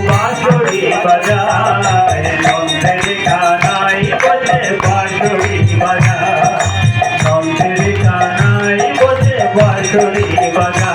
বাঁশরি বাজায় নন্দের কানাই বলে বাঁশরি বাজায় নন্দের বাঁশরি বাজায়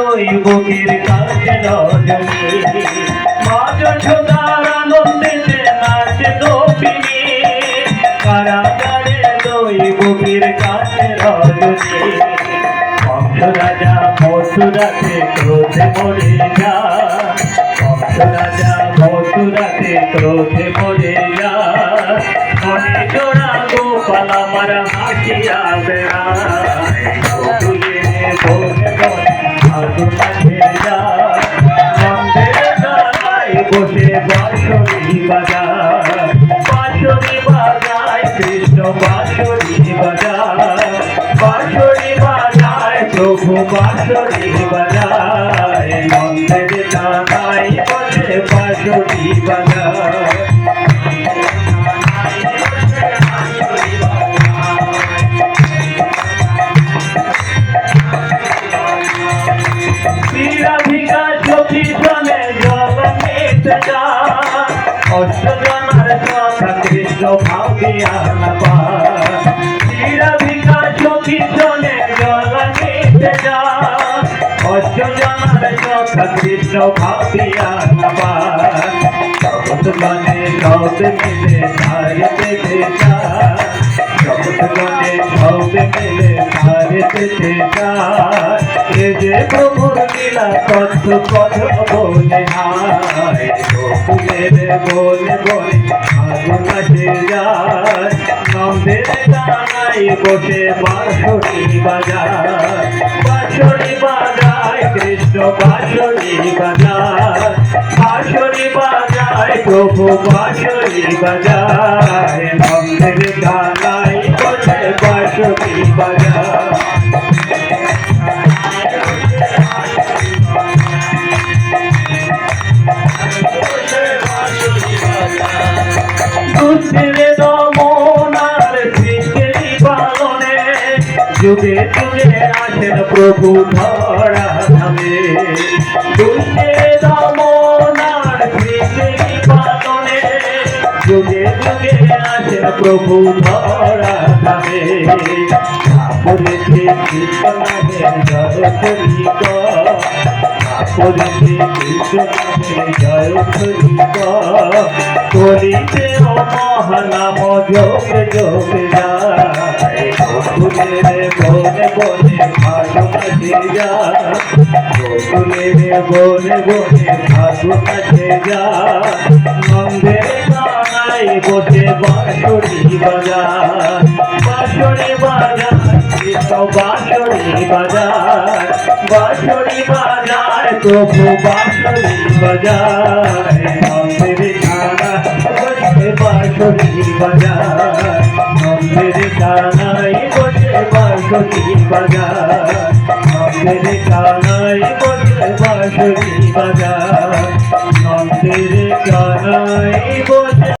লই বুকের কাছে রজনী আজ সুদার আনন্দেতে নাচে গোপিনী কারাগারে লই বুকের কাছে রজনী রাজা মথুরাতে ক্রোধে মরে যা। রাজা মথুরাতে ক্রোধে যা। মনে জোড়া গোপাল আমার হাসিয়া বেড়ায়। বসে বাঁশরি বাজায় বাঁশরি বাজায় কৃষ্ণ বাঁশরি বাজায় বাঁশরি বাজায় প্রভু বাঁশরি বাজায় শ্রীরাধিকা সখী সনে জল নিতে যায় অষ্টজনার কথা কৃষ্ণ ভাবিয়া না পায় শ্রীরাধিকা সখী সনে জল নিতে যায় অষ্টজনার কথা কৃষ্ণ ভাবিয়া না পায় জগৎ গণে সব মিলে ধারে পেতে যায় জগৎ গণে সব মিলে পেতে যায় এ যে প্রভুর লীলা কত কত বলে হায়। গোকুলের বলে বলে আগুন কাছে যায়। নন্দের গানাই বসে বাঁশরি বাজায়। বাঁশরি বাজায়, কৃষ্ণ বাঁশরি বাজায়। বাঁশরি বাজায়, প্রভু বাঁশরি বাজায়। নন্দের গানাই দুঃখের দমনার সৃষ্টি পালনে। যুগে যুগে আসেন প্রভু ধরা ধামে। দুঃখের দমনার সৃষ্টি পালনে। যুগে যুগে আসেন প্রভু ধরা ধামে। ঠাকুরেতে কৃষ্ণ জয় করি করিতে করিতে মহানাম যোগ যোগ যায়। বনে বনে ভালো কাছে গোকুলের বনে বনে ভালো কাছে যায়। নন্দের বাঁশরি বাজায় প্রভু বাঁশরি বাজায়। নন্দের গানা বসে বাঁশরি বাজায়। নন্দের গানায় বসে বাঁশরি বাজায়। নন্দের বসে বাঁশরি বাজায়। নন্দের বসে